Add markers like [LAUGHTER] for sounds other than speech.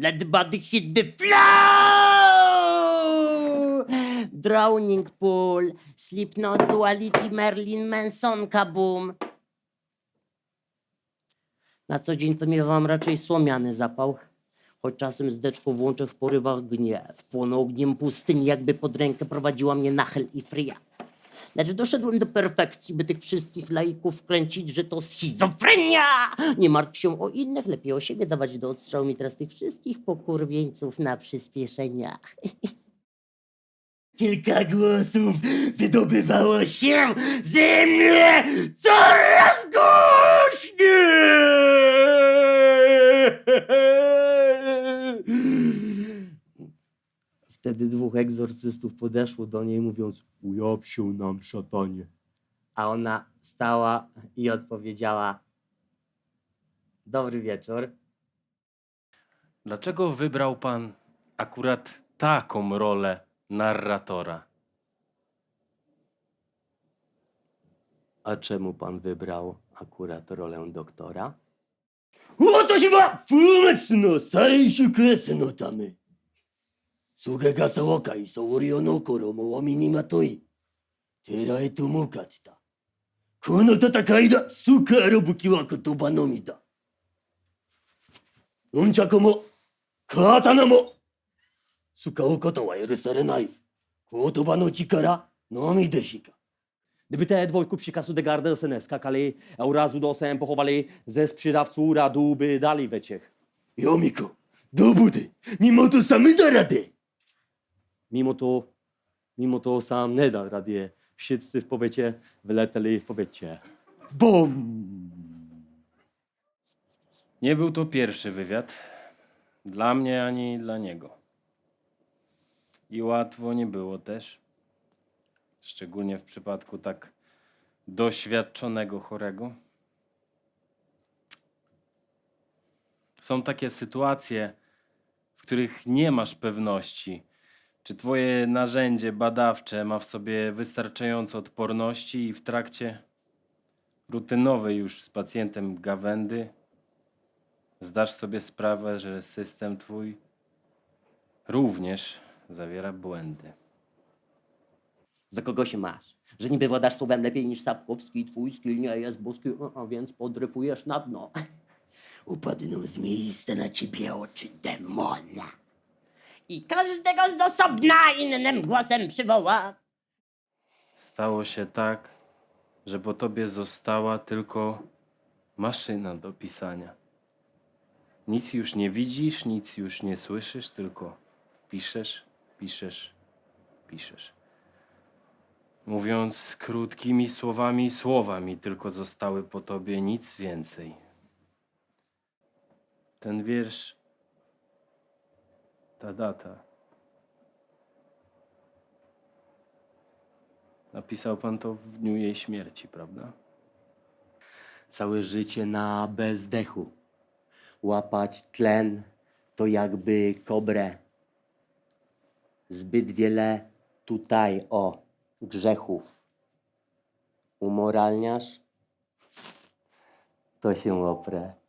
Let body hit the flow! Drowning pool, Slipknot, Duality, Merlin, Manson, kaboom. Na co dzień to miewam raczej słomiany zapał, choć czasem zdeczko włączę w porywach gniew. Płonę ogniem pustyni, jakby pod rękę prowadziła mnie Nachel i Fria. Lecz doszedłem do perfekcji, by tych wszystkich laików wkręcić, że to schizofrenia! Nie martw się o innych, lepiej o siebie dawać do odstrzału mi teraz tych wszystkich pokurwieńców na przyspieszeniach. [LAUGHS] Kilka głosów wydobywało się ze mnie coraz głośniej! [LAUGHS] Wtedy dwóch egzorcystów podeszło do niej, mówiąc: Ujaw się nam, szatanie. A ona stała i odpowiedziała: Dobry wieczór. Dlaczego wybrał pan akurat taką rolę narratora? A czemu pan wybrał akurat rolę doktora? 私はフルメツの最終クラスのため、 そががさわかいそおりよの衣を身にまとい、寺へとも勝ちた。この戦いだ、すかある武器は言葉のみだ。うんちゃくも、刀も、使うことは許されない。言葉の力のみでしか。Gdyby te dwojku psikasu de gardę syne skakali, eurazu dosem pochowali, ze sprzydawcu radu by dali wyciech. Jomiku, do budy, mimo to sami da rady. Mimo to, mimo to sam nie da rady. Wszyscy w powiecie wyleteli w powiecie. BOM! Nie był to pierwszy wywiad. Dla mnie ani dla niego. I łatwo nie było też. Szczególnie w przypadku tak doświadczonego chorego. Są takie sytuacje, w których nie masz pewności, czy twoje narzędzie badawcze ma w sobie wystarczająco odporności i w trakcie rutynowej już z pacjentem gawędy zdasz sobie sprawę, że system twój również zawiera błędy. Za kogo się masz? Że niby władasz słowem lepiej niż Sapkowski, twój skill nie jest boski, a- a więc podryfujesz na dno. Upadną z miejsca na ciebie oczy demona. I każdego z osobna innym głosem przywoła. Stało się tak, że po tobie została tylko maszyna do pisania. Nic już nie widzisz, nic już nie słyszysz, tylko piszesz, piszesz, piszesz. Mówiąc krótkimi słowami, słowami tylko zostały po tobie, nic więcej. Ten wiersz, ta data. Napisał pan to w dniu jej śmierci, prawda? Całe życie na bezdechu. Łapać tlen to jakby kobrę. Zbyt wiele tutaj, o, grzechów. Umoralniasz? To się oprę.